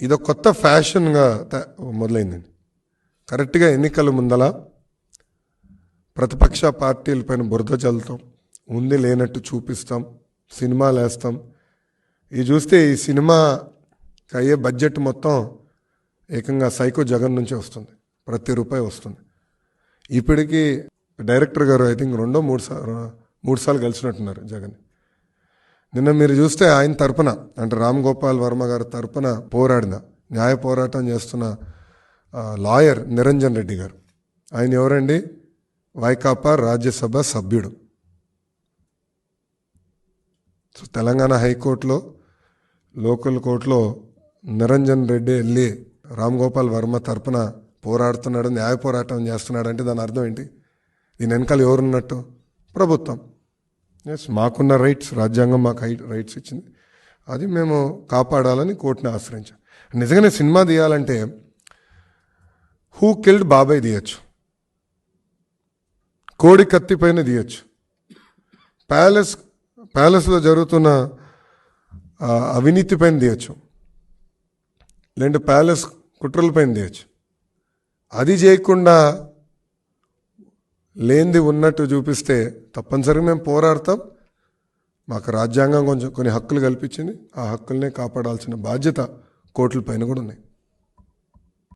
ఇదొక కొత్త ఫ్యాషన్గా త- మొదలైందండి. కరెక్ట్గా ఎన్నికల ముందల ప్రతిపక్ష పార్టీలపైన బురద చల్లుతాం ఉంది లేనట్టు చూపిస్తాం సినిమాలు వేస్తాం ఇది చూస్తే ఈ సినిమాకి అయ్యే బడ్జెట్ మొత్తం ఏకంగా సైకో జగన్ నుంచి వస్తుంది ప్రతి రూపాయి వస్తుంది. ఇప్పటికీ డైరెక్టర్ గారు ఐ థింక్ రెండో మూడు సార్లు మూడు సార్లు కలిసినట్టున్నారు జగన్. నిన్న మీరు చూస్తే ఆయన తరపున అంటే రామ్ గోపాల్ వర్మ గారి తరపున పోరాడిన న్యాయ పోరాటం చేస్తున్న లాయర్ నిరంజన్ రెడ్డి గారు. ఆయన ఎవరండి? వైకాపా రాజ్యసభ సభ్యుడు. సో తెలంగాణ హైకోర్టులో లోకల్ కోర్టులో నిరంజన్ రెడ్డి వెళ్ళి రామ్ గోపాల్ వర్మ తరపున పోరాడుతున్నాడు న్యాయ పోరాటం చేస్తున్నాడు అంటే దాని అర్థం ఏంటి? దీని వెనకాల ఎవరున్నట్టు? ప్రభుత్వం. ఎస్ మాకున్న రైట్స్ రాజ్యాంగం మాకు రైట్స్ ఇచ్చింది. అది మేము కాపాడాలని కోర్టుని ఆశ్రయించాం. నిజంగానే సినిమా తీయాలంటే హూ కిల్డ్ బాబాయ్ తీయచ్చు. కోడి కత్తి పైన తీయచ్చు. ప్యాలెస్ ప్యాలెస్లో జరుగుతున్న అవినీతి పైన తీయచ్చు. లేదంటే ప్యాలెస్ కుట్రల పైన తీయచ్చు. అది చేయకుండా లేనిది ఉన్నట్టు చూపిస్తే తప్పనిసరిగా మేము పోరాడతాం. మాకు రాజ్యాంగం కొంచెం కొన్ని హక్కులు కల్పించింది. ఆ హక్కుల్నే కాపాడాల్సిన బాధ్యత కోర్టుల పైన కూడా ఉన్నాయి